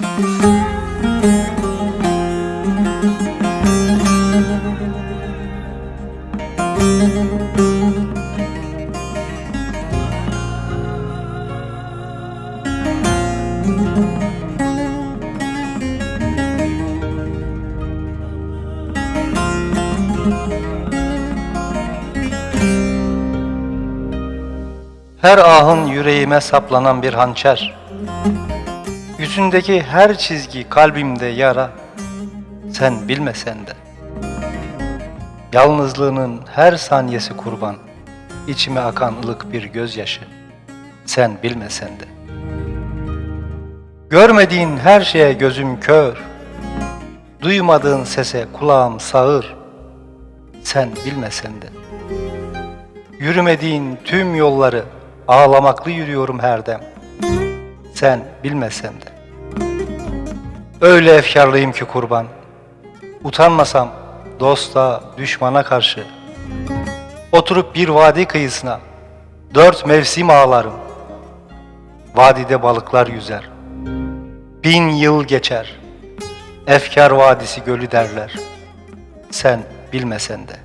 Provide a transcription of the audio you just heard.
Her ahın yüreğime saplanan bir hançer. Yüzündeki her çizgi kalbimde yara. Sen bilmesen de. Yalnızlığının her saniyesi kurban. içime akan ılık bir gözyaşı. Sen bilmesen de. Görmediğin her şeye gözüm kör. Duymadığın sese kulağım sağır. Sen bilmesen de. Yürümediğin tüm yolları ağlamaklı yürüyorum her dem. Sen bilmesen de. Öyle efkarlıyım ki kurban. Utanmasam dosta, düşmana karşı. Oturup bir vadi kıyısına dört mevsim ağlarım. Vadide balıklar yüzer. Bin yıl geçer. Efkar vadisi gölü derler. Sen bilmesen de.